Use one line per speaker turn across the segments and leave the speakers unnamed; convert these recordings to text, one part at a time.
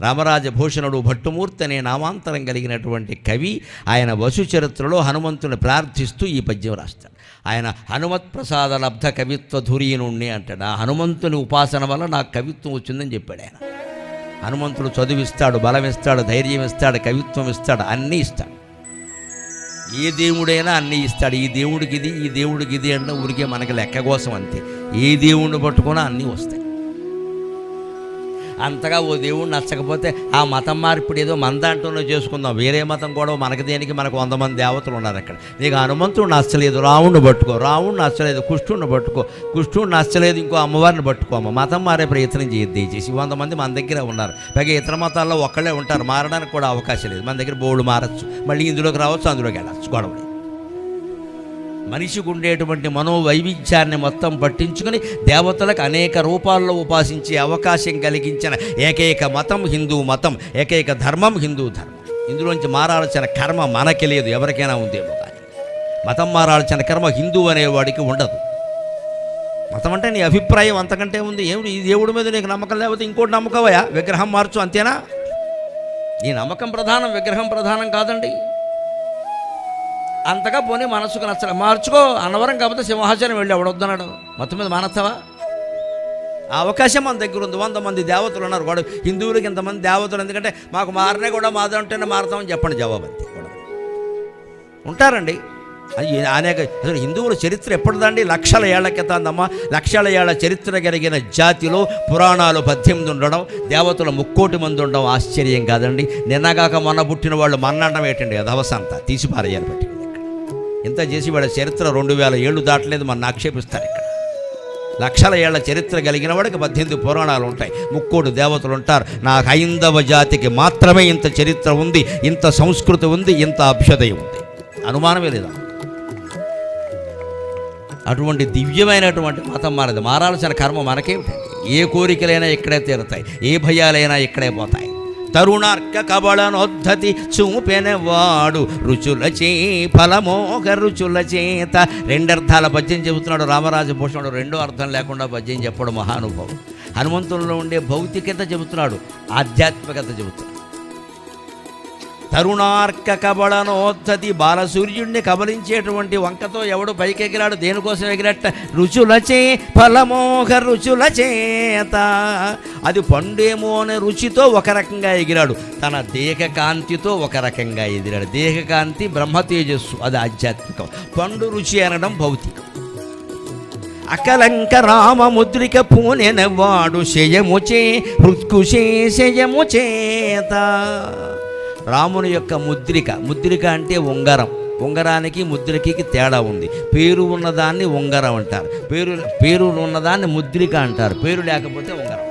రామరాజభూషణుడు భట్టుమూర్తి అనే నామాంతరం కలిగినటువంటి కవి ఆయన వసు చరిత్రలో హనుమంతుని ప్రార్థిస్తూ ఈ పద్యం రాస్తాడు. ఆయన హనుమత్ ప్రసాద లబ్ధ కవిత్వ ధురీనుణ్ణి అంటాడు. ఆ హనుమంతుని ఉపాసన వల్ల నాకు కవిత్వం వచ్చిందని చెప్పాడు ఆయన. హనుమంతుడు చదువిస్తాడు బలం ఇస్తాడు ధైర్యం ఇస్తాడు కవిత్వం ఇస్తాడు అన్నీ ఇస్తాడు. ఏ దేవుడైనా అన్నీ ఇస్తాడు. ఈ దేవుడికి ఇది ఈ దేవుడికి ఇది అంటే ఊరికే మనకి లెక్క కోసం అంతే. ఏ దేవుడిని పట్టుకున్నా అన్నీ వస్తాయి. అంతగా ఓ దేవుడు నచ్చకపోతే ఆ మతం మార్పిడి ఏదో మన దాంట్లోనే చేసుకుందాం. వేరే మతం కూడా మనకి దేనికి మనకు వంద మంది దేవతలు ఉన్నారు అక్కడ. నీకు హనుమంతుడు నచ్చలేదు రావుణ్ణి పట్టుకో రావుణ్ణి నచ్చలేదు కుష్ఠుడిని పట్టుకో కుష్ఠుడు నచ్చలేదు ఇంకో అమ్మవారిని పట్టుకోమ్మ మతం మారే ప్రయత్నం చేయొద్దు దయచేసి. వంద మంది మన దగ్గర ఉన్నారు. పైగా ఇతర మతాల్లో ఒక్కళ్ళే ఉంటారు. మారడానికి కూడా అవకాశం లేదు. మన దగ్గర బోర్డు మారచ్చు. మళ్ళీ ఇందులోకి రావచ్చు అందులోకి వెళ్ళచ్చు. గొడవ మనిషికి ఉండేటువంటి మనోవైవిధ్యాన్ని మొత్తం పట్టించుకుని దేవతలకు అనేక రూపాల్లో ఉపాసించే అవకాశం కలిగించిన ఏకైక మతం హిందూ మతం ఏకైక ధర్మం హిందూ ధర్మం. ఇందులోంచి మారాల్సిన కర్మ మనకి లేదు ఎవరికైనా ఉందేమో కానీ. మతం మారాల్సిన కర్మ హిందూ అనేవాడికి ఉండదు. మతం అంటే నీ అభిప్రాయం అంతకంటే ఉంది. ఏమిటి ఈ దేవుడి మీద నీకు నమ్మకం లేకపోతే ఇంకోటి నమ్మకవయా విగ్రహం మార్చు అంతేనా? నీ నమ్మకం ప్రధానం విగ్రహం ప్రధానం కాదండి. అంతగా పోనీ మనసుకు నచ్చలే. మార్చుకో అనవరం కాకపోతే సింహాచలం వెళ్ళి ఎవడొద్దన్నాడు మొత్తం మీద మానస్తావా? ఆ అవకాశం మన దగ్గర ఉంది. వంద మంది దేవతలు ఉన్నారు. వాడు హిందువులకు ఇంతమంది దేవతలు. ఎందుకంటే మాకు మారనే కూడా మాదంటేనే మారతామని చెప్పండి జవాబు అంతే. గొడవ. ఉంటారండి అనేక అసలు హిందువుల చరిత్ర ఎప్పటిదండి? లక్షల ఏళ్ళ క్రితందమ్మా లక్షల ఏళ్ళ చరిత్ర కలిగిన జాతిలో పురాణాలు పద్దెనిమిది ఉండడం దేవతలు ముక్కోటి మంది ఉండడం ఆశ్చర్యం కాదండి. నిన్నగాక మొన్న పుట్టిన వాళ్ళు మన్నడం ఏంటండి? అధవసంత తీసి బట్టి ఇంత చేసి వాడి చరిత్ర రెండు వేల ఏళ్ళు దాటలేదు మన ఆక్షేపిస్తారు ఇక్కడ. లక్షల ఏళ్ళ చరిత్ర కలిగిన వాడికి పద్దెనిమిది పురాణాలు ఉంటాయి. ముక్కోడు దేవతలు ఉంటారు. నా హైందవ జాతికి మాత్రమే ఇంత చరిత్ర ఉంది ఇంత సంస్కృతి ఉంది ఇంత అభ్యుదయం ఉంది. అనుమానమే లేదా? అటువంటి దివ్యమైనటువంటి మతం మారదు. మారాల్సిన కర్మ మనకేమిటండి ఏ కోరికలైనా ఇక్కడే తీరుతాయి. ఏ భయాలైనా ఇక్కడే పోతాయి. తరుణార్క కబళనొద్ధతి చూపెనవాడు రుచులచే ఫలమోగ రుచుల చేత. రెండర్థాల పద్యం చెబుతున్నాడు రామరాజు భూషణుడు రెండో అర్థం లేకుండా పద్యం చెప్పడం మహానుభావుడు. హనుమంతుల్లో ఉండే భౌతికత చెబుతున్నాడు. ఆధ్యాత్మికత చెబుతున్నాడు. తరుణార్క కబళనోద్ధతి బాలసూర్యుడిని కబలించేటువంటి వంకతో ఎవడు పైకెగిరాడు? దేనికోసం ఎగిరట్ట? రుచులచే ఫలమోహ రుచుల చేత అది పండేమో అనే రుచితో ఒక రకంగా ఎగిరాడు. తన దేహకాంతితో ఒక రకంగా ఎగిరాడు. దేహకాంతి బ్రహ్మ తేజస్సు అది ఆధ్యాత్మికం. పండు రుచి అనడం భౌతికం. అకలంక రామ ముద్రిక పూనెనవాడు శయముచే హృత్కుశే శయము చేత రాముని యొక్క ముద్రిక. ముద్రిక అంటే ఉంగరం. ఉంగరానికి ముద్రికకి తేడా ఉంది. పేరు ఉన్నదాన్ని ఉంగరం అంటారు. పేరు పేరు ఉన్నదాన్ని ముద్రిక అంటారు. పేరు లేకపోతే ఉంగరం.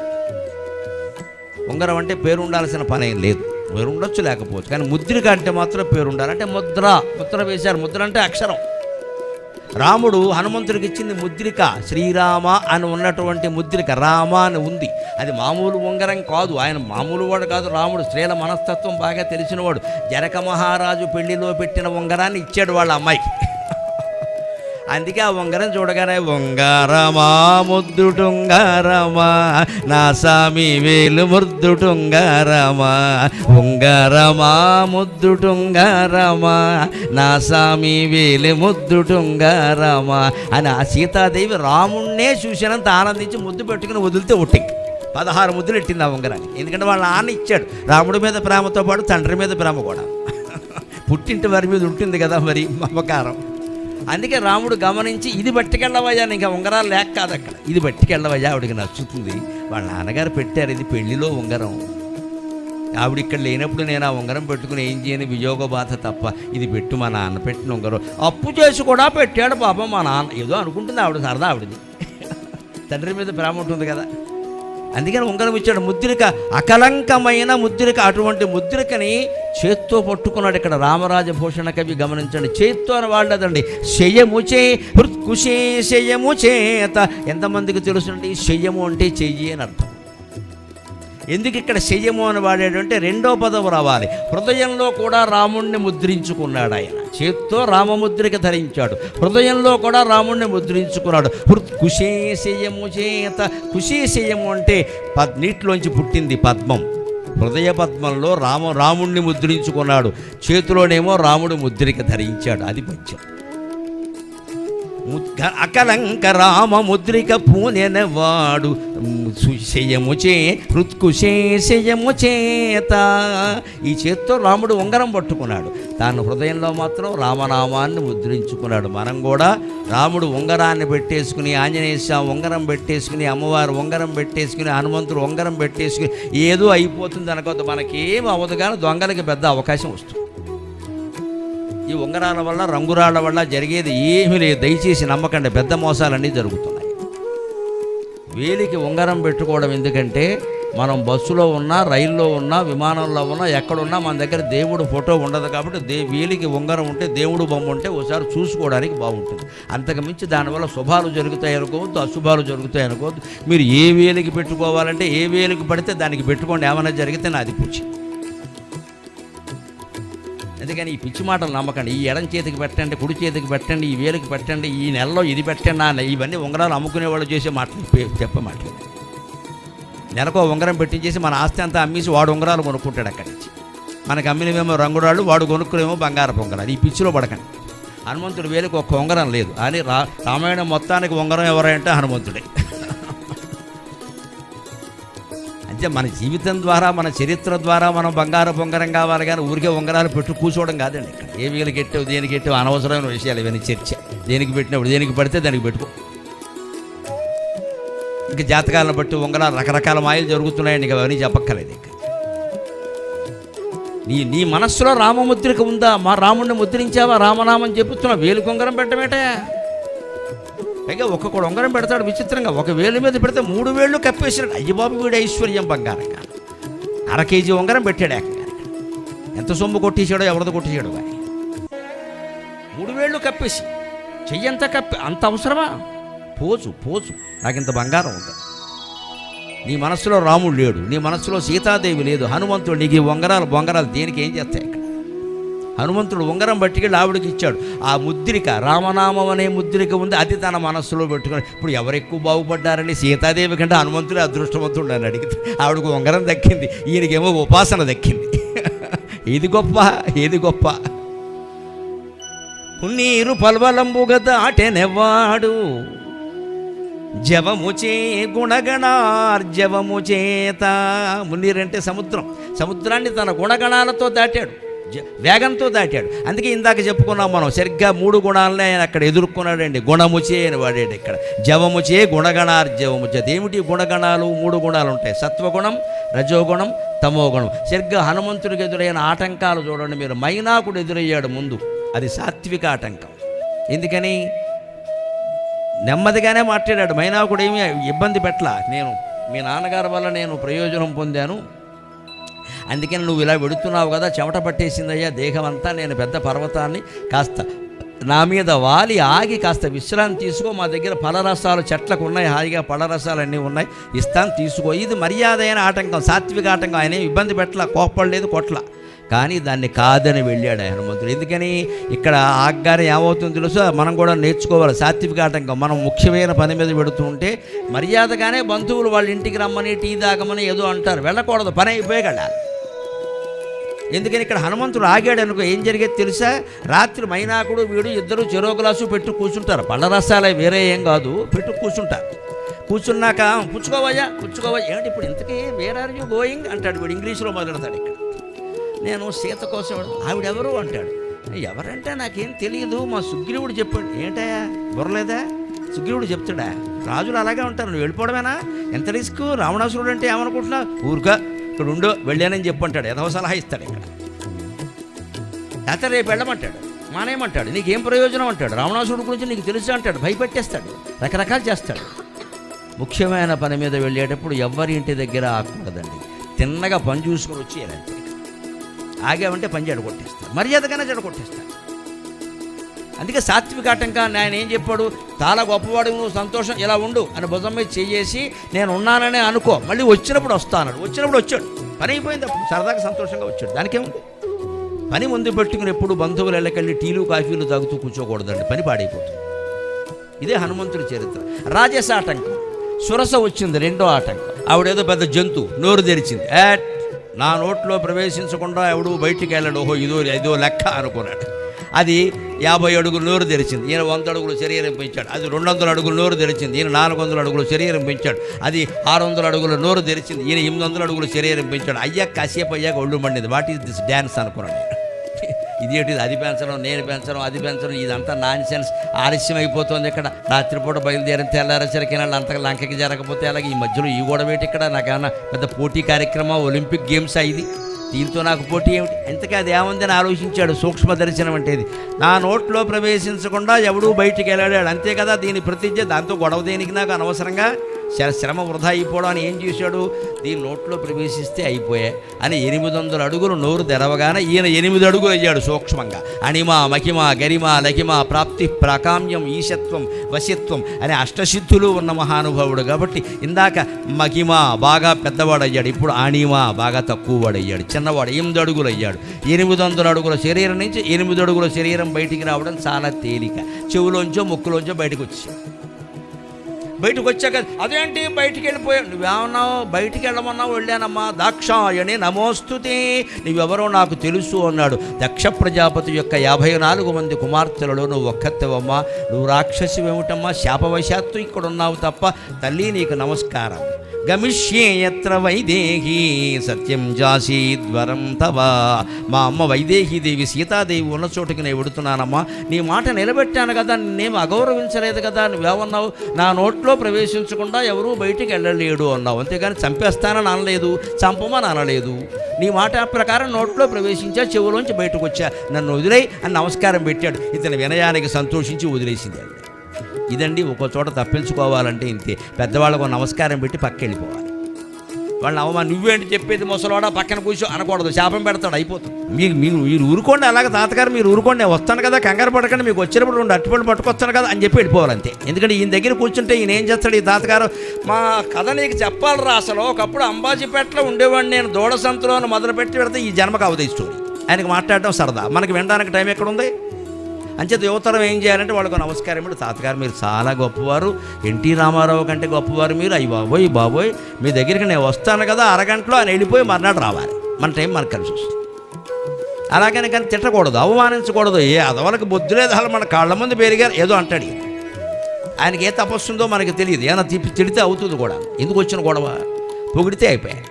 ఉంగరం అంటే పేరు ఉండాల్సిన పని ఏం లేదు. పేరు ఉండొచ్చు లేకపోవచ్చు. కానీ ముద్రిక అంటే మాత్రం పేరు ఉండాలి. అంటే ముద్ర. ముద్ర వేశారు. ముద్ర అంటే అక్షరం. రాముడు హనుమంతుడికి ఇచ్చింది ముద్రిక శ్రీరామ అని ఉన్నటువంటి ముద్రిక రామ అని ఉంది. అది మామూలు ఉంగరం కాదు. ఆయన మామూలు వాడు కాదు. రాముడు స్త్రీల మనస్తత్వం బాగా తెలిసినవాడు. జనక మహారాజు పెళ్ళిలో పెట్టిన ఉంగరాన్ని ఇచ్చాడు వాళ్ళ అమ్మాయికి. అందుకే ఆ ఉంగరం చూడగానే ఉంగారమా ముద్దుటుంగారమా నా సామి వేలు ముద్దుటుంగారమా ఉంగారమా ముద్దుటుంగారమా నా సామి వేలు ముద్దుటుంగారమా అని ఆ సీతాదేవి రాముణ్ణే చూసినంత ఆనందించి ముద్దు పెట్టుకుని వదిలితే ఒట్టి. పదహారు ముద్దులు ఎట్టింది ఆ ఉంగరాన్ని ఎందుకంటే వాళ్ళ నాన్న ఇచ్చాడు. రాముడి మీద ప్రేమతో పాటు తండ్రి మీద ప్రేమ కూడా. పుట్టింటి వారి మీద ఉంటుంది కదా మరి మమకారం అందుకే రాముడు గమనించి ఇది పట్టుకెళ్ళవయ్యా ఇంకా ఉంగరాలు లేక కాదు అక్కడ. ఇది పట్టుకెళ్ళవయ్యా ఆవిడికి నచ్చుతుంది. వాళ్ళ నాన్నగారు పెట్టారు ఇది పెళ్ళిలో ఉంగరం. ఆవిడ ఇక్కడ లేనప్పుడు నేను ఆ ఉంగరం పెట్టుకుని ఏం చేయని? వియోగ బాధ తప్ప. ఇది పెట్టు మా నాన్న పెట్టిన ఉంగరం. అప్పు చేసి కూడా పెట్టాడు పాపం మా నాన్న. ఏదో అనుకుంటుంది ఆవిడ సరదా ఆవిడది. తండ్రి మీద ప్రేమ ఉంటుంది కదా. అందుకని ఉంగరం ఇచ్చాడు. ముద్రిక అకలంకమైన ముద్రిక అటువంటి ముద్రికని చేత్తో పట్టుకున్నాడు ఇక్కడ రామరాజభూషణ కవి గమనించండి. చేత్తో అని వాడలేదండి శయముచే హృత్కుశే శయము చేత. ఎంతమందికి తెలుసుండి శయ్యము అంటే చెయ్యి అని అర్థం. ఎందుకు ఇక్కడ శయ్యము అని వాడాడంటే రెండో పదం రావాలి. హృదయంలో కూడా రాముణ్ణి ముద్రించుకున్నాడు ఆయన. చేత్తో రామముద్రిక ధరించాడు. హృదయంలో కూడా రాముణ్ణి ముద్రించుకున్నాడు. కుశేశయము చేత కుశేశయము అంటే పద్ నీటిలోంచి పుట్టింది పద్మం. హృదయ పద్మంలో రామ రాముణ్ణి ముద్రించుకున్నాడు. చేతిలోనేమో రాముడు ముద్రిక ధరించాడు. అది పద్యం అకలంక రామ ముద్రిక పూనెనవాడు సుశయము చే హృత్కుశేషయము చేత. ఈ చేత్తో రాముడు ఉంగరం పట్టుకున్నాడు. తాను హృదయంలో మాత్రం రామనామాన్ని ముద్రించుకున్నాడు. మనం కూడా రాముడు ఉంగరాన్ని పెట్టేసుకుని ఆంజనేయ స్వామి ఉంగరం పెట్టేసుకుని అమ్మవారు ఉంగరం పెట్టేసుకుని హనుమంతుడు ఉంగరం పెట్టేసుకుని ఏదో అయిపోతుంది అనుకోవద్దు. మనకేం అవ్వదు కానీ దొంగలకి పెద్ద అవకాశం వస్తుంది. ఈ ఉంగరాల వల్ల రంగురాళ్ళ వల్ల జరిగేది ఏమీ లేదు. దయచేసి నమ్మకండి పెద్ద మోసాలన్నీ జరుగుతున్నాయి. వేలికి ఉంగరం పెట్టుకోవడం ఎందుకంటే మనం బస్సులో ఉన్నా రైల్లో ఉన్నా విమానంలో ఉన్నా ఎక్కడున్నా మన దగ్గర దేవుడు ఫోటో ఉండదు కాబట్టి దే వేలికి ఉంగరం ఉంటే దేవుడు బొమ్మ ఉంటే ఒకసారి చూసుకోవడానికి బాగుంటుంది. అంతకుమించి దానివల్ల శుభాలు జరుగుతాయి అనుకోవద్దు అశుభాలు జరుగుతాయి అనుకోవద్దు. మీరు ఏ వేలికి పెట్టుకోవాలంటే ఏ వేలికి పడితే దానికి పెట్టుకోండి. ఏమైనా జరిగితే నాది పూచి. అందుకని ఈ పిచ్చి మాటలు నమ్మకండి. ఈ ఎడం చేతికి పెట్టండి కుడి చేతికి పెట్టండి ఈ వేలికి పెట్టండి ఈ నెలలో ఇది పెట్టండి అన్న ఇవన్నీ ఉంగరాలు అమ్ముకునే వాళ్ళు చేసే మాటలు చెప్పే మాటలు. నెలకు ఉంగరం పెట్టించేసి మన ఆస్తి అంతా అమ్మేసి వాడు ఉంగరాలు కొనుక్కుంటాడు అక్కడి నుంచి. మనకు అమ్మినవేమో రంగురాళ్ళు వాడు కొనుక్కునేమో బంగారపు ఉంగరాలు. ఈ పిచ్చిలో పడకండి. హనుమంతుడు వేలకు ఒక్క ఉంగరం లేదు. అని రా రామాయణం మొత్తానికి ఉంగరం ఎవరంటే హనుమంతుడే. అంటే మన జీవితం ద్వారా మన చరిత్ర ద్వారా మనం బంగారు బొంగరం కావాలి కానీ ఊరికే ఉంగరాలు పెట్టు కూర్చోవడం కాదండి. ఇక్కడ ఏ వీలు కెట్టావు దేనికి కెట్టావు అనవసరమైన విషయాలు ఇవన్నీ చర్చ. దేనికి పెట్టినప్పుడు దేనికి పడితే దానికి పెట్టుకో. ఇంకా జాతకాలను బట్టి ఉంగరాలు రకరకాల మాయలు జరుగుతున్నాయండి ఇంకా అవన్నీ చెప్పక్కర్లేదు ఇంకా. నీ నీ మనస్సులో రామముద్రిక ఉందా? మా రాముడిని ముద్రించావా? రామనామం చెప్పుతున్నావు. వేలు కొంగరం పెట్టమేటే? పైగా ఒక్కొక్కడు ఉంగరం పెడతాడు విచిత్రంగా. ఒక వేలు మీద పెడితే మూడు వేళ్ళు కప్పేసినాడు అయ్యబాబు వీడు ఐశ్వర్యం బంగారంగా అర కేజీ ఉంగరం పెట్టాడు ఏకంగా ఎంత సొమ్ము కొట్టేశాడో ఎవరిది కొట్టేశాడు కానీ మూడు వేళ్ళు కప్పేసి చెయ్యంతా కప్పి అంత అవసరమా? Pose pose. నాకు ఇంత బంగారం ఉంది. నీ మనసులో రాముడు లేడు. నీ మనసులో సీతాదేవి లేదు. హనుమంతుడు నీకు ఈ ఉంగరాలు బొంగరాలు దేనికి ఏం చేస్తాయి? హనుమంతుడు ఉంగరం పట్టుకెళ్ళి ఆవిడకి ఇచ్చాడు. ఆ ముద్రిక రామనామం అనే ముద్రిక ఉంది అది తన మనస్సులో పెట్టుకుని ఇప్పుడు ఎవరు ఎక్కువ బాగుపడ్డారని సీతాదేవి కంటే హనుమంతుడే అదృష్టవంతుడు అని అడిగితే ఆవిడకు ఉంగరం దక్కింది. ఈయనకేమో ఉపాసన దక్కింది. ఇది గొప్ప ఏది గొప్ప. నీరు పల్వలంబుగ చే జవముచే గుణగణార్జవము చేత. మున్నీరంటే సముద్రం. సముద్రాన్ని తన గుణగణాలతో దాటాడు. వేగంతో దాటాడు. అందుకే ఇందాక చెప్పుకున్నాం మనం సరిగ్గా మూడు గుణాలనే ఆయన అక్కడ ఎదుర్కొన్నాడండి. గుణముచే అని వాడాడు ఇక్కడ. జవముచే గుణగణార్జవముచే ఏమిటి గుణగణాలు? మూడు గుణాలు ఉంటాయి సత్వగుణం రజోగుణం తమోగుణం. సరిగ్గా హనుమంతుడికి ఎదురైన ఆటంకాలు చూడండి మీరు. మైనాకుడు ఎదురయ్యాడు ముందు. అది సాత్విక ఆటంకం. ఎందుకని? నెమ్మదిగానే మాట్లాడాడు. మైనాకుడు ఏమీ ఇబ్బంది పెట్టలా. నేను మీ నాన్నగారి వల్ల నేను ప్రయోజనం పొందాను. అందుకని నువ్వు ఇలా వెడుతున్నావు కదా చెమట పట్టేసిందయ్యా దేహం అంతా నేను పెద్ద పర్వతాన్ని కాస్త నా మీద వాలి ఆగి కాస్త విశ్రాంతి తీసుకో మా దగ్గర పలరసాలు చెట్లకు ఉన్నాయి హాయిగా పళ్ళరసాలు అన్నీ ఉన్నాయి ఇస్తాను తీసుకో. ఇది మర్యాద అయిన ఆటంకం సాత్విక ఆటంకం. ఆయన ఇబ్బంది పెట్టలా కోప్పడలేదు కొట్ల కానీ దాన్ని కాదని వెళ్ళాడు హనుమంతుడు ఎందుకని? ఇక్కడ ఆగ్గానే ఏమవుతుందో తెలుసా? మనం కూడా నేర్చుకోవాలి సాత్విక ఆటంకం. మనం ముఖ్యమైన పని మీద పెడుతూ ఉంటే మర్యాదగానే బంధువులు వాళ్ళ ఇంటికి రమ్మని టీ తాగమని ఏదో అంటారు. వెళ్ళకూడదు పని అయిపోయి వెళ్ళాలి ఎందుకని ఇక్కడ హనుమంతుడు ఆగాడు అనుకో ఏం జరిగేది తెలుసా? రాత్రి మైనాకుడు వీడు ఇద్దరు చెరో గ్లాసు పెట్టు కూర్చుంటారు. పళ్ళరసాలే వేరే ఏం కాదు పెట్టు కూర్చుంటారు. కూర్చున్నాక పుచ్చుకోవయ్యా పుచ్చుకోవయ్యా. ఏమిటి ఇప్పుడు ఇంతకీ వేర్ ఆర్ యూ గోయింగ్ అంటాడు వీడు ఇంగ్లీష్లో మొదలెడతాడు ఇక్కడ. నేను సీత కోసం ఆవిడెవరు? అంటాడు. ఎవరంటే నాకేం తెలియదు మా సుగ్రీవుడు చెప్పాడు. ఏంటయ్యా? బుర్రలేదా? సుగ్రీవుడు చెప్తాడా? రాజులు అలాగే ఉంటారు నువ్వు వెళ్ళిపోవడమేనా? ఎంత రిస్క్? రావణాసురుడు అంటే ఏమనుకుంటున్నావు? ఊరుగా ఇక్కడ ఉండో వెళ్ళానని చెప్పంటాడు. ఏదో సలహా ఇస్తాడు ఇక్కడ. లేకపోతే రేపు వెళ్ళమంటాడు. మానేయమంటాడు. నీకేం ప్రయోజనం అంటాడు. రావణాసుడు గురించి నీకు తెలుసు అంటాడు. భయపెట్టేస్తాడు. రకరకాలు చేస్తాడు. ముఖ్యమైన పని మీద వెళ్ళేటప్పుడు ఎవ్వరి ఇంటి దగ్గర ఆకూడదండి తిన్నగా పని చూసుకొని వచ్చి ఆగామంటే పని చెడగొట్టేస్తాడు మర్యాదగానే జడగొట్టేస్తాడు అందుకే సాత్విక ఆటంకాన్ని ఆయన ఏం చెప్పాడు? చాలా గొప్పవాడు నువ్వు సంతోషం ఇలా ఉండు అని భుజం మీద చేసి నేను ఉన్నాననే అనుకో మళ్ళీ వచ్చినప్పుడు వస్తాను వచ్చినప్పుడు వచ్చాడు. పని అయిపోయింది అప్పుడు సరదాగా సంతోషంగా వచ్చాడు. దానికేముంది పని ముందు పెట్టుకుని ఎప్పుడు బంధువులు వెళ్ళకెళ్ళి టీలు కాఫీలు తాగుతూ కూర్చోకూడదండి. పని పాడైపోతుంది. ఇదే హనుమంతుడి చరిత్ర. రాజస ఆటంకం. సురస వచ్చింది రెండో ఆటంకం. ఆవిడేదో పెద్ద జంతువు నోరు తెరిచింది. యాట్ నా నోట్లో ప్రవేశించకుండా ఎవడు బయటికి వెళ్ళాడు. ఓహో ఇదో ఇదో లెక్క అనుకున్నాడు. అది యాభై అడుగులు నోరు తెరిచింది. ఈయన వంద అడుగులు శరీరం పెంచాడు. అది రెండు వందల అడుగులు నోరు తెరిచింది. ఈయన నాలుగు వందల అడుగులు శరీరం పెంచాడు. అది ఆరు వందల అడుగుల నోరు తెరిచింది. ఈయన ఎనిమిది వందల అడుగులు శరీరం పెంచాడు. అయ్యా కాసేపు అయ్యాక ఒళ్ళు మండింది. వాట్ ఈస్ దిస్ డ్యాన్స్ అనుకున్నాను ఇదేంటిది అది పెంచడం నేను పెంచడం అది పెంచడం ఇదంతా నాన్ సెన్స్ ఆలస్యం అయిపోతుంది ఇక్కడ. రాత్రిపూట బయలుదేరిన తెల్లారేసరికి అంతగా లంకకి జరగకపోతే అలాగే ఈ మధ్యలో ఈ గొడవ ఏంటి ఇక్కడ? నాకేమన్నా పెద్ద పోటీ కార్యక్రమం? ఒలింపిక్ గేమ్స్ ఇది? దీంతో నాకు పోటీ ఏమిటి? ఎంతకీ అది ఏముందని ఆలోచించాడు. సూక్ష్మ దర్శనం అంటే నా నోట్లో ప్రవేశించకుండా ఎవడూ బయటికి వెళ్ళాడాడు అంతే కదా దీని ప్రతిజ్ఞ? దాంతో గొడవ దేనికి నాకు అనవసరంగా? శ్రమ వృధా అయిపోవడం అని ఏం చేశాడు? దీని నోట్లో ప్రవేశిస్తే అయిపోయాయి అని ఎనిమిది వందల అడుగులు నోరు తెరవగానే ఈయన ఎనిమిది అడుగులు అయ్యాడు సూక్ష్మంగా. అణిమ మహిమ గరిమ లహిమ ప్రాప్తి ప్రాకామ్యం ఈశత్వం వశత్వం అనే అష్టసిద్ధులు ఉన్న మహానుభావుడు కాబట్టి ఇందాక మహిమ బాగా పెద్దవాడయ్యాడు. ఇప్పుడు అణిమ బాగా తక్కువవాడయ్యాడు. చిన్నవాడు ఎనిమిది అడుగులు అయ్యాడు. ఎనిమిది వందల అడుగుల శరీరం నుంచి ఎనిమిది అడుగుల శరీరం బయటికి రావడం చాలా తేలిక. చెవులోంచో ముక్కులోంచో బయటకు వచ్చాడు బయటకు వచ్చాక అదేంటి బయటికి వెళ్ళిపోయావు నువ్వేమన్నావు? బయటికి వెళ్ళమన్నావు? వెళ్ళానమ్మా దాక్షాయణి నమోస్తుతి నువ్వెవరో నాకు తెలుసు అన్నాడు. దక్ష ప్రజాపతి యొక్క యాభై నాలుగు మంది కుమార్తెలలో నువ్వు ఒక్కత్తవమ్మా? నువ్వు రాక్షసివేమిటమ్మా? శాపవశాత్తు ఇక్కడ ఉన్నావు తప్ప తల్లి నీకు నమస్కారం. గమిష్యే యత్ర వైదేహి. సత్యం జాసీద్వరం తవ. మా అమ్మ వైదేహీదేవి సీతాదేవి ఉన్న చోటుకి నేను వెడుతున్నానమ్మా. నీ మాట నిలబెట్టాను కదా నేను అగౌరవించలేదు కదా నువ్వేమన్నావు? నా నోట్లో ప్రవేశించకుండా ఎవరూ బయటికి వెళ్ళలేడు అన్నావు. అంతేగాని చంపేస్తానని అనలేదు చంపమని అనలేదు. నీ మాట ప్రకారం నోట్లో ప్రవేశించా చెవులోంచి బయటకు వచ్చా. నన్ను వదిలేయి అని నమస్కారం పెట్టాడు. ఇతని వినయానికి సంతోషించి వదిలేసింది ఆవిడ. ఇదండి ఒక్కో చోట తప్పించుకోవాలంటే ఇంతే. పెద్దవాళ్ళకు నమస్కారం పెట్టి పక్క వెళ్ళిపోవాలి వాళ్ళని అవమా నువ్వేంటి చెప్పేది ముసలోడా పక్కన కూర్చో అనకూడదు శాపం పెడతాడు అయిపోతుంది. మీకు మీరు మీరు ఊరుకోండి అలాగే తాతగారు మీరు ఊరుకోండి నేను వస్తాను కదా కంగారు పడకండి మీకు వచ్చినప్పుడు రెండు అట్టుపళ్ళు పట్టుకొస్తాను కదా అని చెప్పి వెళ్ళిపోవాలి అంతే ఎందుకంటే ఈయన దగ్గర కూర్చుంటే ఈయన ఏం చేస్తాడు ఈ తాతగారు? మా కథ నీకు చెప్పాలరా అసలు. ఒకప్పుడు అంబాజీపేటలో ఉండేవాడిని నేను దూడ సంతలో మొదలుపెట్టి పెడితే ఈ జన్మకు అవదే స్టోరీ. ఆయనకు మాట్లాడడం సరదా. మనకి వినడానికి టైం ఎక్కడ ఉంది అంచేత యువతరం ఏం చేయాలంటే వాళ్ళకు నమస్కారం ఇప్పుడు తాతగారు మీరు చాలా గొప్పవారు. ఎన్టీ రామారావు కంటే గొప్పవారు మీరు. అయ్యి బాబోయ్ బాబోయ్ మీ దగ్గరికి నేను వస్తాను కదా అరగంటలో ఆయన వెళ్ళిపోయి మర్నాడు రావాలి. మన టైం మనకు కలిసి వస్తుంది అలాగని కానీ తిట్టకూడదు అవమానించకూడదు. ఏ అదవలకు బుద్ధి లేదు అసలు మన కాళ్ళ ముందు పెరిగారు ఏదో అంటాడు ఆయనకి ఏ తపస్సుందో మనకి తెలియదు. ఏమైనా తిప్పి తిడితే అవుతుంది కూడా. ఎందుకు వచ్చిన గొడవ? పొగిడితే అయిపోయాయి.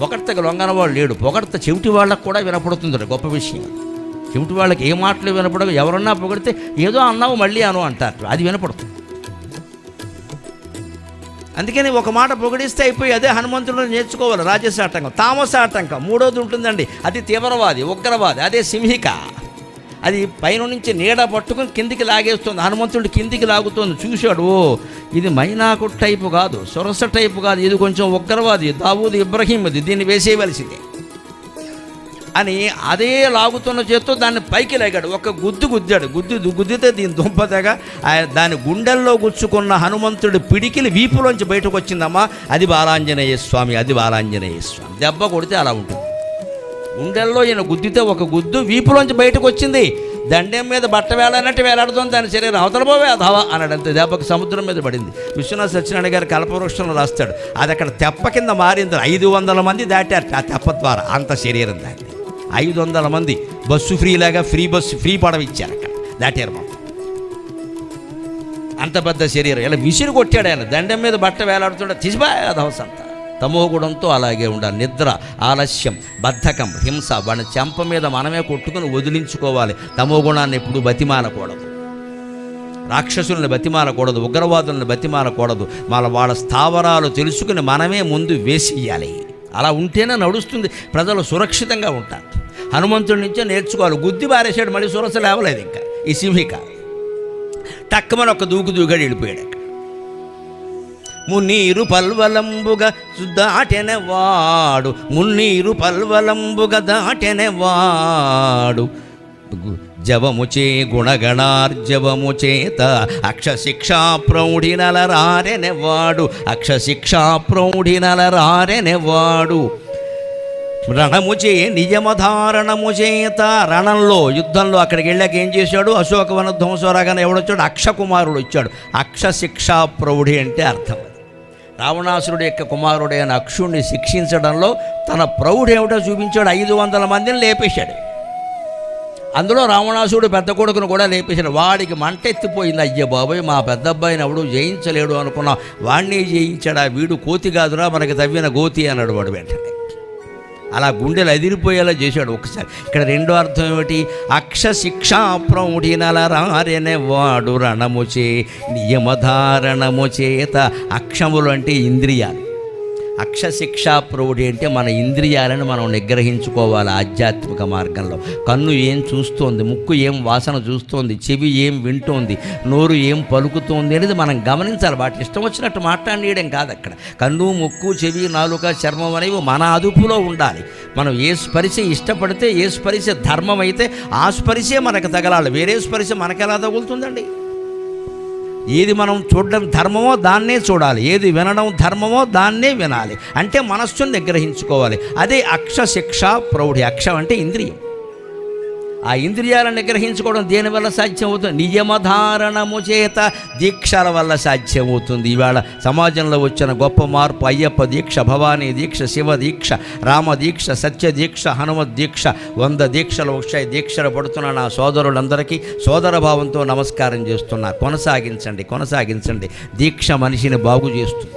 పొగడ్తకి లొంగన వాళ్ళు లేడు. పొగడ్త చెవిటి వాళ్ళకు కూడా వినపడుతుంది గొప్ప విషయం. చెవిటి వాళ్ళకి ఏ మాటలు వినపడవు? ఎవరన్నా పొగిడితే ఏదో అన్నావు మళ్ళీ అను అంటారు. అది వినపడుతుంది అందుకని ఒక మాట పొగిడిస్తే అయిపోయి అదే హనుమంతుడు నేర్చుకోవాలి రాజస ఆటంకం తామస ఆటంకం మూడోది ఉంటుందండి. అది తీవ్రవాది ఉగ్రవాది అదే సింహిక. అది పైన నుంచి నీడ పట్టుకుని కిందికి లాగేస్తుంది. హనుమంతుడు కిందికి లాగుతుంది. చూశాడు ఓ ఇది మైనాకు టైపు కాదు సొరస టైపు కాదు. ఇది కొంచెం ఉగ్రవాది దావూద్ ఇబ్రహీం ఇది దీన్ని వేసేయవలసిందే. అని అదే లాగుతున్న చేత్తో దాన్ని పైకి లేగాడు. ఒక గుద్దు గుద్దాడు. గుద్దు గుద్దితే దీని దుంపతగా దాని గుండెల్లో గుచ్చుకున్న హనుమంతుడి పిడికిలి వీపులోంచి బయటకు వచ్చిందమ్మా. అది బాలాంజనేయ స్వామి అది బాలాంజనేయ స్వామి. దెబ్బ కొడితే అలా ఉంటుంది. గుండెల్లో ఈయన గుద్దితే ఒక గుద్దు వీపులోంచి బయటకు వచ్చింది. దండెం మీద బట్ట వేలాడినట్టు వేలాడుతుంది. దాని శరీరం అవతల పోవే అధవా అన్నాడు అంతే దెబ్బకి సముద్రం మీద పడింది. విశ్వనాథ్ సత్యనారాయణ గారు కల్పవృక్షంలో రాస్తాడు. అది అక్కడ తెప్ప కింద మారింది. ఐదు వందల మంది దాటారు. ఆ తెప్ప ద్వారా అంత శరీరం దాటి ఐదు వందల మంది బస్సు ఫ్రీలాగా ఫ్రీ బస్సు ఫ్రీ పడవ ఇచ్చారు అక్కడ. దాటారు మాకు అంత పెద్ద శరీరం. ఇలా విసిరి కొట్టాడు ఆయన. దండం మీద బట్ట వేలాడుతుంటే తీసిపా అధవస్ అంతా. తమోగుణంతో అలాగే ఉండాలి. నిద్ర ఆలస్యం బద్ధకం హింస వాడిని చెంప మీద మనమే కొట్టుకుని వదిలించుకోవాలి. తమోగుణాన్ని ఎప్పుడు బతిమాలకూడదు రాక్షసుల్ని బతిమాలకూడదు ఉగ్రవాదులను బతిమాలకూడదు మన వాళ్ళ స్థావరాలు తెలుసుకుని మనమే ముందు వేసేయాలి. అలా ఉంటేనే నడుస్తుంది. ప్రజలు సురక్షితంగా ఉంటారు. హనుమంతుడి నుంచే నేర్చుకోవాలి. గుద్ది బారేసాడు మళ్ళీ సురస లేవలేదు ఇంకా. ఈ సింహిక టక్కమని ఒక దూకు దూగాడు వెళ్ళిపోయాడు అక్కడ. మున్నీరు పల్వలంబుగా దాటెనవాడు. మున్నీరు పల్వలంబుగా దాటెనవాడు. వాడు జవముచే గుణగణార్జవము చేత అక్షశిక్షా ప్రౌఢినలరారెనెవాడు అక్షశిక్షా ప్రౌఢినలరారెనెవాడు రణముచే నియమధారణము చేత రణంలో యుద్ధంలో అక్కడికి వెళ్ళాక ఏం చేశాడు? అశోకవన ధ్వంసరాగానే ఎవడొచ్చాడు? అక్షకుమారుడు వచ్చాడు అక్షశిక్షా ప్రౌఢి అంటే అర్థం రావణాసురుడు యొక్క కుమారుడైన అక్షుణ్ణి శిక్షించడంలో తన ప్రౌఢేమిటో చూపించాడు. ఐదు వందల మందిని లేపేశాడు. అందులో రావణాసుడు పెద్ద కొడుకును కూడా లేపేశాడు. వాడికి మంట ఎత్తిపోయింది అయ్య బాబోయ్ మా పెద్ద అబ్బాయిని ఎవడు జయించలేడు అనుకున్నా వాణ్ణి జయించాడా? వీడు కోతి కాదురా మనకి తవ్విన గోతి అన్నాడు వాడు వెంటనే. అలా గుండెలు అదిరిపోయేలా చేశాడు ఒకసారి. ఇక్కడ రెండో అర్థం ఏమిటి? అక్ష శిక్షా రారనే నలరారెనే వాడు రణముచే నియమధారణము చేత అక్షములు అంటే ఇంద్రియాలు. అక్షశిక్షా ప్రౌఢి అంటే మన ఇంద్రియాలను మనం నిగ్రహించుకోవాలి ఆధ్యాత్మిక మార్గంలో. కన్ను ఏం చూస్తోంది ముక్కు ఏం వాసన చూస్తోంది చెవి ఏం వింటోంది నోరు ఏం పలుకుతోంది అనేది మనం గమనించాలి. వాటి ఇష్టం వచ్చినట్టు మాట్లాడేయడం కాదు అక్కడ. కన్ను ముక్కు చెవి నాలుక చర్మం అనేవి మన అదుపులో ఉండాలి. మనం ఏ స్పరిశ ఇష్టపడితే ఏ స్పరిశ ధర్మం అయితే ఆ స్పరిశే మనకు తగలాలి. వేరే స్పరిశ మనకెలా తగులుతుందండి? ఏది మనం చూడడం ధర్మమో దాన్నే చూడాలి. ఏది వినడం ధర్మమో దాన్నే వినాలి. అంటే మనస్సును నిగ్రహించుకోవాలి. అదే అక్ష శిక్ష ప్రౌఢి. అక్షం అంటే ఇంద్రియం. ఆ ఇంద్రియాలను నిగ్రహించుకోవడం దేనివల్ల సాధ్యమవుతుంది? నియమధారణము చేత దీక్షల వల్ల సాధ్యమవుతుంది. ఇవాళ సమాజంలో వచ్చిన గొప్ప మార్పు అయ్యప్ప దీక్ష భవానీ దీక్ష శివ దీక్ష రామ దీక్ష సత్య దీక్ష హనుమత్ దీక్ష వంద దీక్షలు వచ్చాయి దీక్షలు పడుతున్న నా సోదరులందరికీ సోదర భావంతో నమస్కారం చేస్తున్నా. కొనసాగించండి కొనసాగించండి. దీక్ష మనిషిని బాగు చేస్తుంది.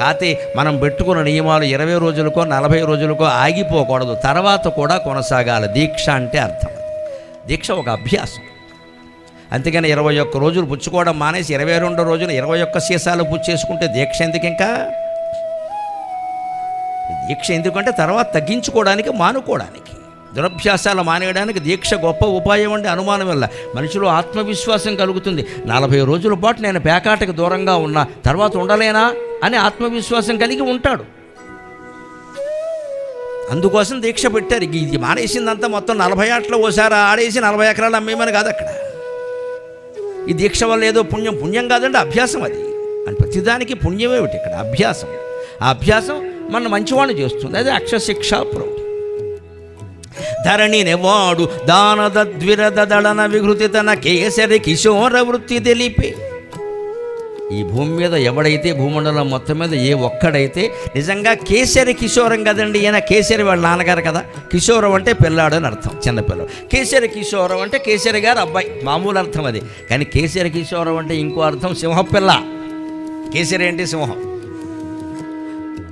కాతే మనం పెట్టుకున్న నియమాలు ఇరవై రోజులకో నలభై రోజులకో ఆగిపోకూడదు. తర్వాత కూడా కొనసాగాలి. దీక్ష అంటే అర్థం. దీక్ష ఒక అభ్యాసం. అంతేగాని ఇరవై ఒక్క రోజులు పుచ్చుకోవడం మానేసి ఇరవై రెండో రోజున ఇరవై ఒక్క సీసాలు పుచ్చేసుకుంటే దీక్ష ఎందుకు ఇంకా దీక్ష ఎందుకంటే తర్వాత తగ్గించుకోవడానికి మానుకోవడానికి. దురభ్యాసాలు మానేయడానికి దీక్ష గొప్ప ఉపాయం అంటే అనుమానం వల్ల. మనిషిలో ఆత్మవిశ్వాసం కలుగుతుంది. నలభై రోజుల పాటు నేను పేకాటకు దూరంగా ఉన్నా తర్వాత ఉండలేనా? అని ఆత్మవిశ్వాసం కలిగి ఉంటాడు. అందుకోసం దీక్ష పెట్టారు. ఇది మానేసిందంతా మొత్తం నలభై ఆటలో ఓసారి ఆడేసి నలభై ఎకరాలు అమ్మేమని కాదు అక్కడ. ఈ దీక్ష వల్ల ఏదో పుణ్యం పుణ్యం కాదండి అభ్యాసం అది. అని ప్రతిదానికి పుణ్యమేమిటి ఇక్కడ అభ్యాసం. ఆ అభ్యాసం మన మంచివాణ్ణి చేస్తుంది అదే అక్షశిక్ష ప్రౌఢి ధరణి నెవాడు దానద ద్విరద దళన విఘృతి తన కేసరి కిశోర వృత్తి తెలిపే ఈ భూమి మీద ఎవడైతే భూమండలం మొత్తం మీద ఏ ఒక్కడైతే నిజంగా కేసరి కిషోరం కదండి ఈయన కేసరి వాళ్ళ నాన్నగారు కదా. కిషోరం అంటే పిల్లాడు అని అర్థం చిన్నపిల్లడు కేసరి కిషోరం అంటే కేసరి గారు అబ్బాయి మామూలు అర్థం అది. కానీ కేసరి కిషోరం అంటే ఇంకో అర్థం సింహపిల్ల. కేసరి అంటే సింహం.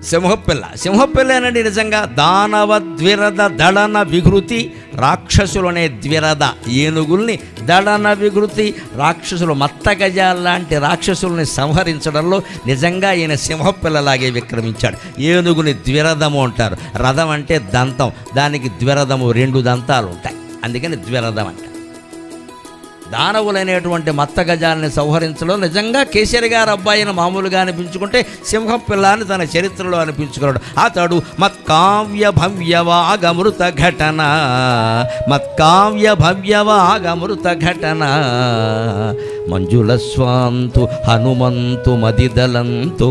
సింహపిల్ల. సింహపిల్లేనండి నిజంగా దానవ ద్విరద దళన వికృతి. రాక్షసులనే ద్విరద ఏనుగుల్ని దళన వికృతి. రాక్షసులు మత్తగజాల లాంటి రాక్షసుల్ని సంహరించడంలో నిజంగా ఈయన సింహపిల్లలాగే విక్రమించాడు. ఏనుగుని ద్విరథము అంటారు. రథం అంటే దంతం. దానికి ద్విరథము రెండు దంతాలు ఉంటాయి. అందుకని ద్విరథం అంటారు. దానవులైనటువంటి మత్తగజాలని సంహరించడం నిజంగా కేసీఆర్ గారు అబ్బాయిని మామూలుగా అనిపించుకుంటే సింహం పిల్ల తన చరిత్రలో అనిపించుకున్నాడు. అతడు మత్కావ్య భవ్యవాగమృత ఘటన మత్కావ్య భవ్యవాగమృత ఘటన. మంజుల స్వాంతు హనుమంతు మదిదలంతో.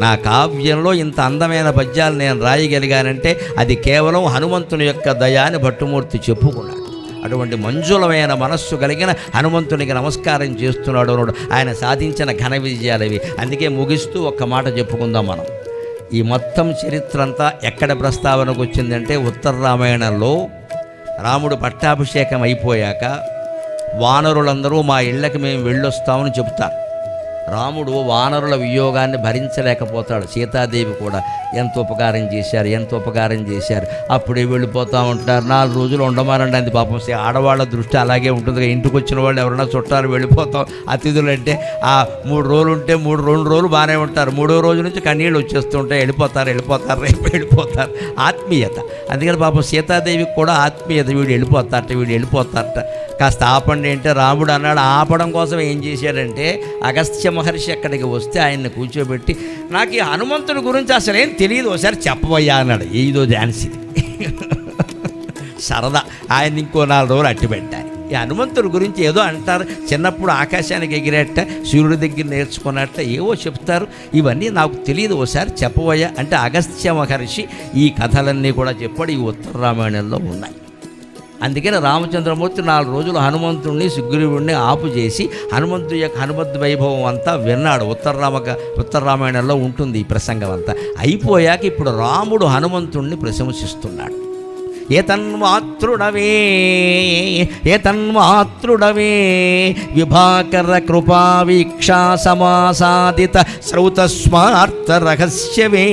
నా కావ్యంలో ఇంత అందమైన పద్యాలు నేను రాయగలిగానంటే అది కేవలం హనుమంతుని యొక్క దయాన్ని భట్టుమూర్తి చెప్పుకున్నాడు. అటువంటి మంజులమైన మనస్సు కలిగిన హనుమంతునికి నమస్కారం చేస్తున్నాడు అన్నాడు. ఆయన సాధించిన ఘన విజయాలవి అందుకే ముగిస్తూ ఒక్క మాట చెప్పుకుందాం మనం. ఈ మొత్తం చరిత్ర అంతా ఎక్కడ ప్రస్తావనకు వచ్చిందంటే ఉత్తర రామాయణంలో రాముడు పట్టాభిషేకం అయిపోయాక వానరులందరూ మా ఇళ్ళకి మేము వెళ్ళొస్తామని చెబుతారు. రాముడు వానరుల వియోగాన్ని భరించలేకపోతాడు. సీతాదేవి కూడా ఎంత ఉపకారం చేశారు ఎంత ఉపకారం చేశారు. అప్పుడే వెళ్ళిపోతూ ఉంటారు. నాలుగు రోజులు ఉండమానండి అంది పాపం. సే- ఆడవాళ్ళ దృష్టి అలాగే ఉంటుంది ఇంటికి వచ్చిన వాళ్ళు ఎవరైనా చుట్టాలు వెళ్ళిపోతాం. అతిథులు అంటే ఆ మూడు రోజులు ఉంటే మూడు రెండు రోజులు బాగానే ఉంటారు. మూడో రోజు నుంచి కన్నీళ్ళు వచ్చేస్తుంటే వెళ్ళిపోతారు వెళ్ళిపోతారు రేపు వెళ్ళిపోతారు. ఆత్మీయత. అందుకని పాపం సీతాదేవికి కూడా ఆత్మీయత. వీడు వెళ్ళిపోతారట వీడు వెళ్ళిపోతారట. కాస్త ఆపండి అంటే రాముడు అన్నాడు ఆపడం కోసం ఏం చేశాడంటే అగస్త్య మహర్షి అక్కడికి వస్తే ఆయన్ని కూర్చోబెట్టి నాకు ఈ హనుమంతుడి గురించి అసలు ఏం తెలియదు ఒకసారి చెప్పబోయా అన్నాడు. ఏదో డ్యాన్స్ ఇది. సరదా. ఆయన ఇంకో నాలుగు రోజులు అట్టి పెట్టాలి ఈ హనుమంతుడి గురించి ఏదో అంటారు. చిన్నప్పుడు ఆకాశానికి ఎగిరేట సూర్యుడి దగ్గర నేర్చుకున్నట్ట ఏవో చెప్తారు. ఇవన్నీ నాకు తెలియదు ఒకసారి చెప్పబోయా అంటే అగస్త్య మహర్షి ఈ కథలన్నీ కూడా చెప్పాడు. ఈ ఉత్తర రామాయణంలో ఉన్నాయి. అందుకని రామచంద్రమూర్తి నాలుగు రోజులు హనుమంతుడిని సుగ్రీవుడిని ఆపు చేసి హనుమంతు యొక్క హనుమంతు వైభవం అంతా విన్నాడు. ఉత్తర రామక ఉత్తర రామాయణంలో ఉంటుంది ఈ ప్రసంగం అంతా. అయిపోయాక ఇప్పుడు రాముడు హనుమంతుణ్ణి ప్రశంసిస్తున్నాడు. ఏతన్మాతృడవే ఏతన్మాతృడవే విభాకర కృపా వీక్షా సమాసాదిత శ్రౌతస్మార్త రహస్యవే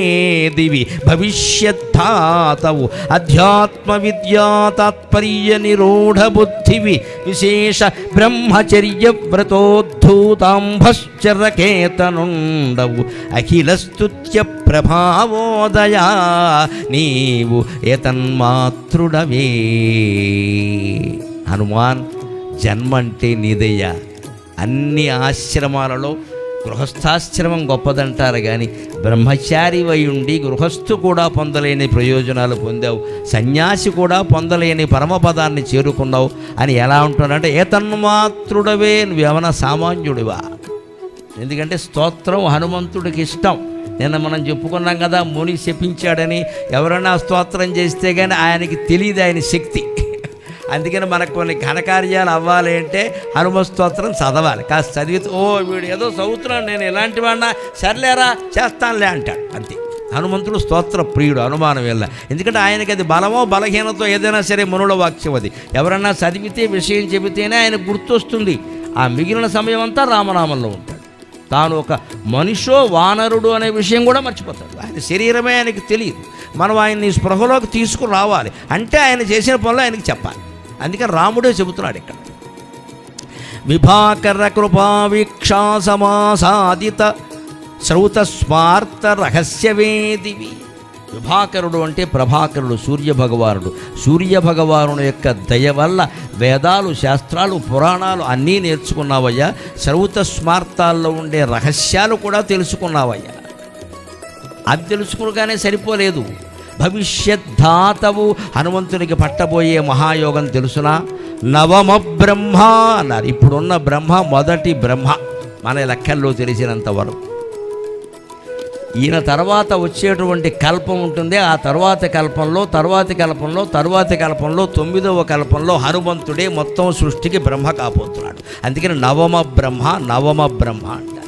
దివి. భవిష్యద్ధాతవు అధ్యాత్మ విద్యా తాత్పర్య నిరూఢ బుద్ధివి విశేష బ్రహ్మచర్య వ్రతోద్ధూతాంభశ్చరకేతనుండవు అఖిలస్తుత్య ప్రభావోదయా నీవు ఏతన్మాత్ పుత్రుడవే హనుమాన్ జన్మంటే నీదయ్యా. అన్ని ఆశ్రమాలలో గృహస్థాశ్రమం గొప్పదంటారు కానీ బ్రహ్మచారి వై ఉండి గృహస్థు కూడా పొందలేని ప్రయోజనాలు పొందావు. సన్యాసి కూడా పొందలేని పరమపదాన్ని చేరుకున్నావు అని ఎలా ఉంటున్నాడంటే ఏతన్మాతృడవే నువ్వేమన్నా సామాన్యుడివా? ఎందుకంటే స్తోత్రం హనుమంతుడికి ఇష్టం. నిన్న మనం చెప్పుకున్నాం కదా ముని శపించాడని. ఎవరైనా స్తోత్రం చేస్తే కానీ ఆయనకి తెలియదు ఆయన శక్తి. అందుకని మనకు కొన్ని ఘనకార్యాలు అవ్వాలి అంటే హనుమ స్తోత్రం చదవాలి. కాస్త చదివితే ఓ వీడు ఏదో చదువుతున్నాడు నేను ఎలాంటి వాడినా. సర్లేరా చేస్తానులే అంటాడు. అంతే. హనుమంతుడు స్తోత్ర ప్రియుడు అనుమానం వెళ్ళ ఎందుకంటే ఆయనకి అది బలమో బలహీనతో ఏదైనా సరే మనుల వాక్యం అది. ఎవరన్నా చదివితే విషయం చెబితేనే ఆయన గుర్తొస్తుంది. ఆ మిగిలిన సమయం అంతా రామనామంలో ఉంటాడు తాను ఒక మనిషో వానరుడు అనే విషయం కూడా మర్చిపోతాడు. ఆయన శరీరమే ఆయనకి తెలియదు. మనం ఆయన్ని స్పృహలోకి తీసుకుని రావాలి. అంటే ఆయన చేసిన పనులు ఆయనకి చెప్పాలి. అందుకని రాముడే చెబుతున్నాడు ఇక్కడ. విభాకర కృపా వీక్షా సమాసాదిత శ్రౌత స్మార్త రహస్యవేదివి విభాకరుడు అంటే ప్రభాకరుడు సూర్య సూర్యభగవానుడు. సూర్య యొక్క దయ వల్ల వేదాలు శాస్త్రాలు పురాణాలు అన్నీ నేర్చుకున్నావయ్యా. శ్రౌత స్మార్తాల్లో ఉండే రహస్యాలు కూడా తెలుసుకున్నావయ్యా. అది తెలుసుకునగానే సరిపోలేదు. భవిష్యద్ధాతవు హనుమంతునికి పట్టబోయే మహాయోగం తెలుసునా? నవమ బ్రహ్మ అన్నారు. ఇప్పుడున్న బ్రహ్మ మొదటి బ్రహ్మ. మన లెక్కల్లో తెలిసినంత వరకు. ఈయన తర్వాత వచ్చేటువంటి కల్పం ఉంటుంది. ఆ తర్వాతి కల్పంలో తర్వాతి కల్పంలో తర్వాతి కల్పంలో తొమ్మిదవ కల్పంలో హనుమంతుడే మొత్తం సృష్టికి బ్రహ్మ కాపోతున్నాడు అందుకని నవమ బ్రహ్మ నవమ బ్రహ్మ అంటారు.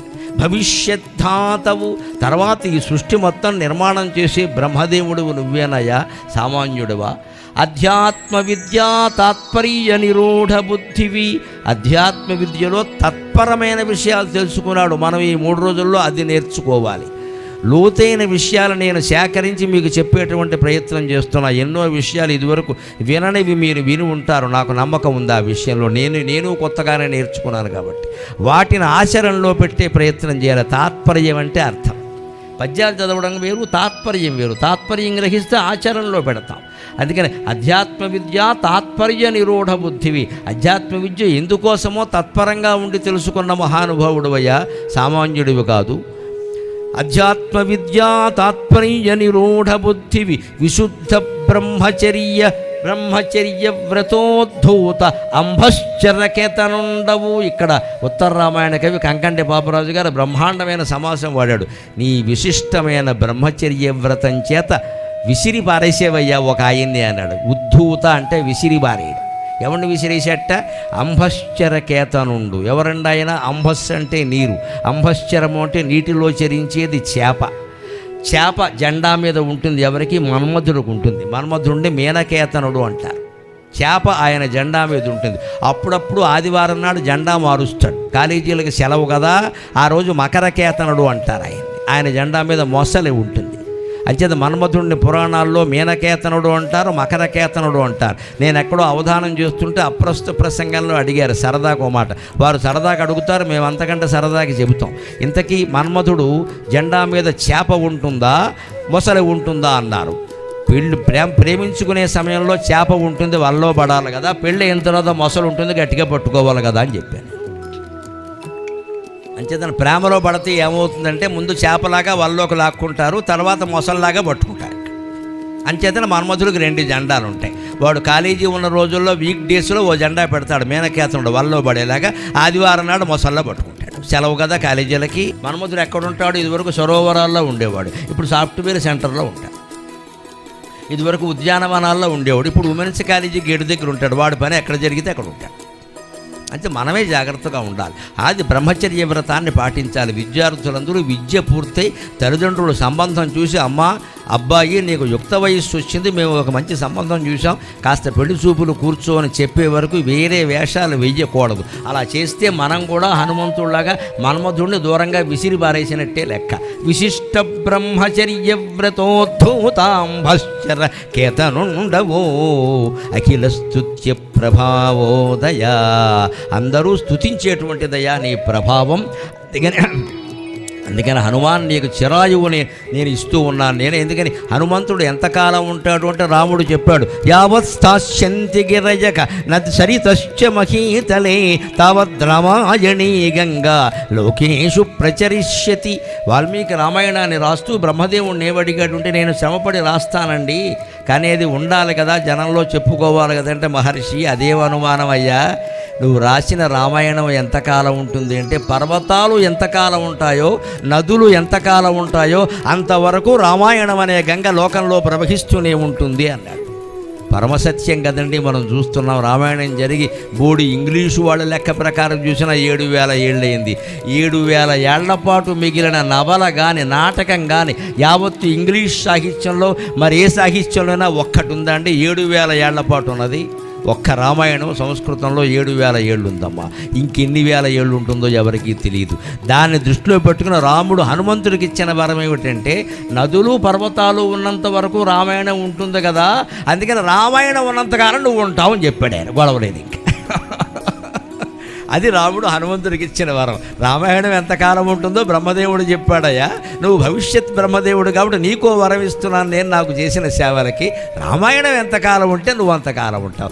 భవిష్యద్ధాతవు. తర్వాత ఈ సృష్టి మొత్తం నిర్మాణం చేసి బ్రహ్మదేవుడు నువ్వేనయ్యా సామాన్యుడువా. అధ్యాత్మ విద్యా తాత్పర్య నిరూఢ బుద్ధివి. అధ్యాత్మ విద్యలో తత్పరమైన విషయాలు తెలుసుకున్నాడు. మనం ఈ మూడు రోజుల్లో అది నేర్చుకోవాలి. లోతైన విషయాలు నేను సేకరించి మీకు చెప్పేటువంటి ప్రయత్నం చేస్తున్నా. ఎన్నో విషయాలు ఇదివరకు విననివి మీరు విని ఉంటారు. నాకు నమ్మకం ఉంది ఆ విషయంలో. నేను నేను కొత్తగానే నేర్చుకున్నాను కాబట్టి. వాటిని ఆచరణలో పెట్టే ప్రయత్నం చేయాలి. తాత్పర్యం అంటే అర్థం. పద్యాలు చదవడం వేరు తాత్పర్యం వేరు. తాత్పర్యం గ్రహిస్తే ఆచరణలో పెడతాం. అందుకని అధ్యాత్మ విద్య తాత్పర్య నిరోధ బుద్ధివి. అధ్యాత్మ విద్య ఎందుకోసమో తత్పరంగా ఉండి తెలుసుకున్న మహానుభావుడువయ్యా సామాన్యుడివి కాదు. అధ్యాత్మ విద్యా తాత్పర్య నిరూఢ బుద్ధి విశుద్ధ బ్రహ్మచర్య బ్రహ్మచర్య వ్రతోద్ధూత అంభశ్చరకేతనుండవు. ఇక్కడ ఉత్తర రామాయణ కవి కంకంటి పాపరాజు గారు బ్రహ్మాండమైన సమాసం వాడాడు. నీ విశిష్టమైన బ్రహ్మచర్య వ్రతం చేత విసిరి పారేసేవయ్యా ఒక ఆయన్ని అన్నాడు. ఉద్ధూత అంటే విసిరి పారేయడం ఎవరిని విసిరేసేట? అంభశ్చరకేతనుండు ఎవరండి ఆయన అంభస్ అంటే నీరు. అంభశ్చరము అంటే నీటిలో చరించేది చేప. చేప జెండా మీద ఉంటుంది ఎవరికి? మన్మధుడికి ఉంటుంది. మన్మధుడిని మీనకేతనుడు అంటారు. చేప ఆయన జెండా మీద ఉంటుంది. అప్పుడప్పుడు ఆదివారం నాడు జెండా మారుస్తాడు. కాలేజీలకు సెలవు కదా ఆ రోజు మకరకేతనుడు అంటారు ఆయన ఆయన జెండా మీద మొసలి ఉంటుంది. అంచేత మన్మధుడిని పురాణాల్లో మీనకేతనుడు అంటారు మకరకేతనుడు అంటారు. నేను ఎక్కడో అవధానం చేస్తుంటే అప్రస్తుత ప్రసంగంలో అడిగారు సరదాకు మాట. వారు సరదాకు అడుగుతారు మేము అంతకంటే సరదాకి చెబుతాం. ఇంతకీ మన్మధుడు జెండా మీద చేప ఉంటుందా మొసలి ఉంటుందా అన్నారు. పెళ్ళి ప్రేమ ప్రేమించుకునే సమయంలో చేప ఉంటుంది వల్లో పడాలి కదా. పెళ్ళి అయిన తర్వాత మొసలు ఉంటుంది గట్టిగా పట్టుకోవాలి కదా అని చెప్పాను అంచేతన ప్రేమలో పడితే ఏమవుతుందంటే ముందు చేపలాగా వల్లోకి లాక్కుంటారు తర్వాత మొసల్లాగా పట్టుకుంటారు. అంచేతన మన్మధుడికి రెండు జెండాలు ఉంటాయి వాడు కాలేజీ ఉన్న రోజుల్లో వీక్ డేస్లో ఓ జెండా పెడతాడు మేనకేతనుడు వల్లో పడేలాగా ఆదివారం నాడు మొసల్లో పట్టుకుంటాడు. సెలవు కదా కాలేజీలకి మన్మధుడు ఎక్కడ ఉంటాడు ఇదివరకు సరోవరాల్లో ఉండేవాడు. ఇప్పుడు సాఫ్ట్వేర్ సెంటర్లో ఉంటాడు. ఇదివరకు ఉద్యానవనాల్లో ఉండేవాడు. ఇప్పుడు ఉమెన్స్ కాలేజీ గేటు దగ్గర ఉంటాడు. వాడి పని ఎక్కడ జరిగితే అక్కడ ఉంటాడు. అంటే మనమే జాగ్రత్తగా ఉండాలి. అది బ్రహ్మచర్య వ్రతాన్ని పాటించాలి. విద్యార్థులందరూ విద్య పూర్తయి తల్లిదండ్రులు సంబంధం చూసి అమ్మ అబ్బాయి నీకు యుక్త వయస్సు వచ్చింది మేము ఒక మంచి సంబంధం చూసాం కాస్త పెళ్ళి చూపులు కూర్చోని చెప్పే వరకు వేరే వేషాలు వెయ్యకూడదు అలా చేస్తే మనం కూడా హనుమంతుడిలాగా మన్మధుడిని దూరంగా విసిరి పారేసినట్టే లెక్క. విశిష్ట బ్రహ్మచర్య వ్రతోద్ధూతాంభశ్చర కేతనుండవో అఖిల స్తుత్య ప్రభావోదయా అందరూ స్థుతించేటువంటిదయా నీ ప్రభావం. అందుకని అందుకని హనుమాన్ నీకు చిరాయువుని నేను ఇస్తూ ఉన్నాను. నేను ఎందుకని? హనుమంతుడు ఎంతకాలం ఉంటాడు అంటే రాముడు చెప్పాడు యావత్ స్థాస్యంతి గిరజక నది సరితశ్చ మహీతలే తావద్రామాయణీ గంగా లోకేషు ప్రచరిష్యతి. వాల్మీకి రామాయణాన్ని రాస్తూ బ్రహ్మదేవుణ్ణి ఏమడిగాడు నేను శ్రమపడి రాస్తానండి కానీ అది ఉండాలి కదా జనంలో చెప్పుకోవాలి కదంటే మహర్షి అదేం అనుమానం అయ్యా నువ్వు రాసిన రామాయణం ఎంతకాలం ఉంటుంది అంటే పర్వతాలు ఎంతకాలం ఉంటాయో నదులు ఎంతకాలం ఉంటాయో అంతవరకు రామాయణం అనే గంగ లోకంలో ప్రవహిస్తూనే ఉంటుంది అన్నాడు. పరమసత్యం కదండి మనం చూస్తున్నాం రామాయణం జరిగి బోడి ఇంగ్లీషు వాళ్ళ లెక్క ప్రకారం చూసిన ఏడు వేల ఏళ్ళయింది. ఏడు వేల ఏళ్ళ పాటు మిగిలిన నవల కానీ నాటకం కానీ యావత్తు ఇంగ్లీష్ సాహిత్యంలో మరి ఏ సాహిత్యంలోనైనా ఒక్కటి ఉందండి ఏడు వేల ఏళ్ళ పాటు ఉన్నది. ఒక్క రామాయణం సంస్కృతంలో ఏడు వేల ఏళ్ళు ఉందమ్మా. ఇంకెన్ని వేల ఏళ్ళు ఉంటుందో ఎవరికీ తెలియదు. దాన్ని దృష్టిలో పెట్టుకున్న రాముడు హనుమంతుడికి ఇచ్చిన వరం ఏమిటంటే నదులు పర్వతాలు ఉన్నంత వరకు రామాయణం ఉంటుంది కదా అందుకని రామాయణం ఉన్నంతకాలం నువ్వు ఉంటావు అని చెప్పాడు ఆయన. గొడవలేదు ఇంకా. అది రాముడు హనుమంతుడికి ఇచ్చిన వరం. రామాయణం ఎంతకాలం ఉంటుందో బ్రహ్మదేవుడు చెప్పాడయ్యా. నువ్వు భవిష్యత్ బ్రహ్మదేవుడు కాబట్టి నీకో వరం ఇస్తున్నాను నేను నాకు చేసిన సేవలకి. రామాయణం ఎంతకాలం ఉంటే నువ్వు అంతకాలం ఉంటావు.